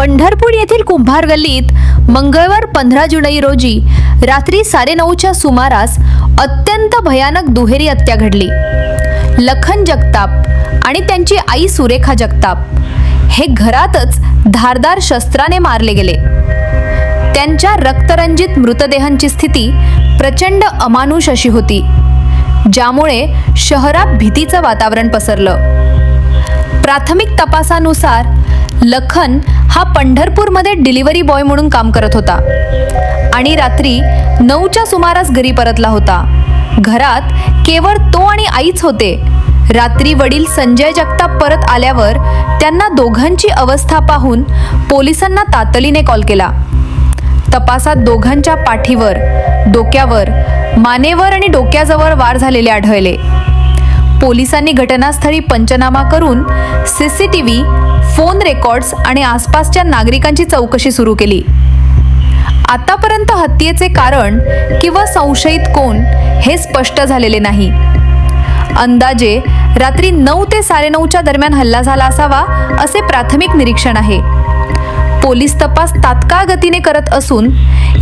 पंढरपूर येथील कुंभार गल्लीत मंगळवार पंधरा जुलै रोजी रात्री साडेनऊच्या सुमारास अत्यंत भयानक दुहेरी हत्या घडली. लखन जगताप आणि त्यांची आई सुरेखा जगताप हे घरातच धारदार शस्त्राने मारले गेले. त्यांच्या रक्तरंजित मृतदेहांची स्थिती प्रचंड अमानुष अशी होती ज्यामुळे शहरात भीतीचं वातावरण पसरलं. प्राथमिक तपासानुसार लखन हा पंढरपूरमध्ये डिलिव्हरी बॉय म्हणून काम करत होता. आणि रात्री नऊच्या सुमारास घरी परतला होता. घरात केवळ तो आणि आईच होते. रात्री वडील संजय जगताप परत आल्यावर त्यांना दोघांची अवस्था पाहून पोलिसांना तातडीने कॉल केला. तपासात दोघांच्या पाठीवर डोक्यावर मानेवर आणि डोक्याजवळ वार झालेले आढळले. पोलिसांनी घटनास्थळी पंचनामा करून सीसीटीव्ही फोन रेकॉर्ड्स आणि आसपासच्या नागरिकांची चौकशी सुरू केली. आतापर्यंत हत्येचे कारण किंवा संशयित कोण हे स्पष्ट झालेले नाही. अंदाजे रात्री नऊ ते साडेनऊच्या दरम्यान हल्ला झाला असावा असे प्राथमिक निरीक्षण आहे. पोलीस तपास तात्काळ गतीने करत असून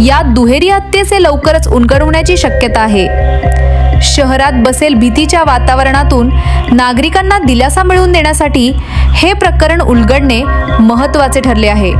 या दुहेरी हत्येचे लवकरच उलगडवण्याची शक्यता आहे. शहरात बसेल भीतीच्या वातावरणातून नागरिकांना दिलासा मिळवून देण्यासाठी हे प्रकरण उलगडणे महत्त्वाचे ठरले आहे.